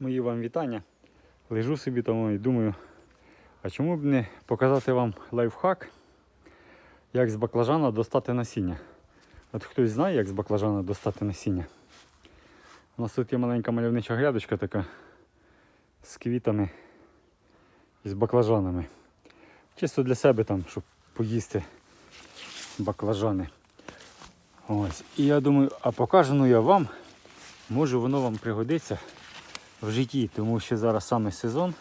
Мої вам вітання. Лежу собі тому і думаю, а чому б не показати вам лайфхак, як з баклажана достати насіння. От хтось знає, як з баклажана достати насіння. У нас тут є маленька мальовнича грядочка така з квітами і з баклажанами. Чисто для себе там, щоб поїсти баклажани. Ось. І я думаю, а покажу я вам, може воно вам пригодиться в житті, тому що зараз саме сезон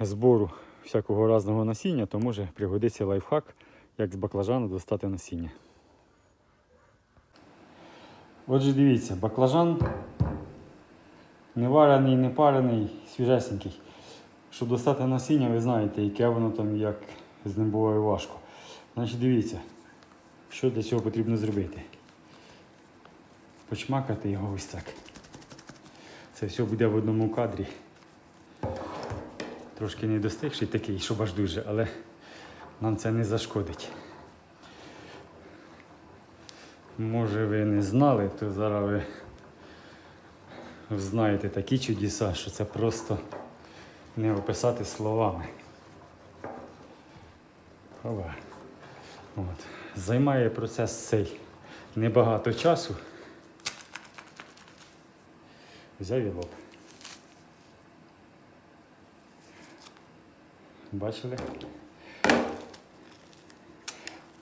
збору всякого різного насіння, то може пригодиться лайфхак, як з баклажану достати насіння. Отже, дивіться, баклажан не варений, не парений, свіжесенький. Щоб достати насіння, ви знаєте, яке воно там, як з ним буває важко. Значить, дивіться, що для цього потрібно зробити. Почмакати його ось так. Це все буде в одному кадрі. Трошки не достигший такий, щоб аж дуже, але нам це не зашкодить. Може ви не знали, то зараз ви знаєте такі чудеса, що це просто не описати словами. От. Займає процес цей небагато часу. Взяв лоб. Бачили?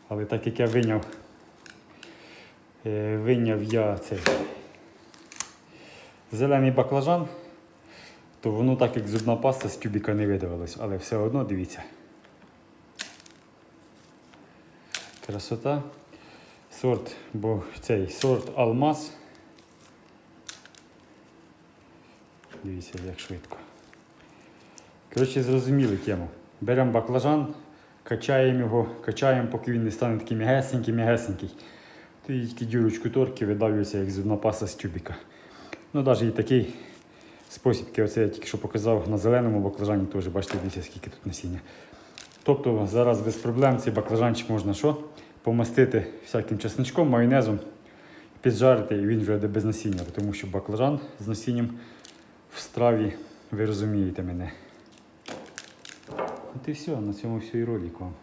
Але так як я виняв, е, виняв я цей зелений баклажан, то воно так як зубна паста з тюбіка не видавалось, але все одно дивіться. Красота. Сорт, бо цей сорт алмаз. Дивіться, як швидко. Коротше, зрозуміли тему. Беремо баклажан, качаємо його, качаємо, поки він не стане такий м'ягесенький. Тоді тільки дюрочку торки видавлюється, як зубна паса з тюбіка. Ну, навіть і такий спосіб, оце я тільки що показав на зеленому баклажані, теж бачите, дивіться, скільки тут насіння. Тобто зараз без проблем цей баклажанчик можна що? Помастити всяким чесничком, майонезом, піджарити і він вже буде без насіння, тому що баклажан з насінням в страві, ви розумієте мене. От і все, на цьому все і ролик вам.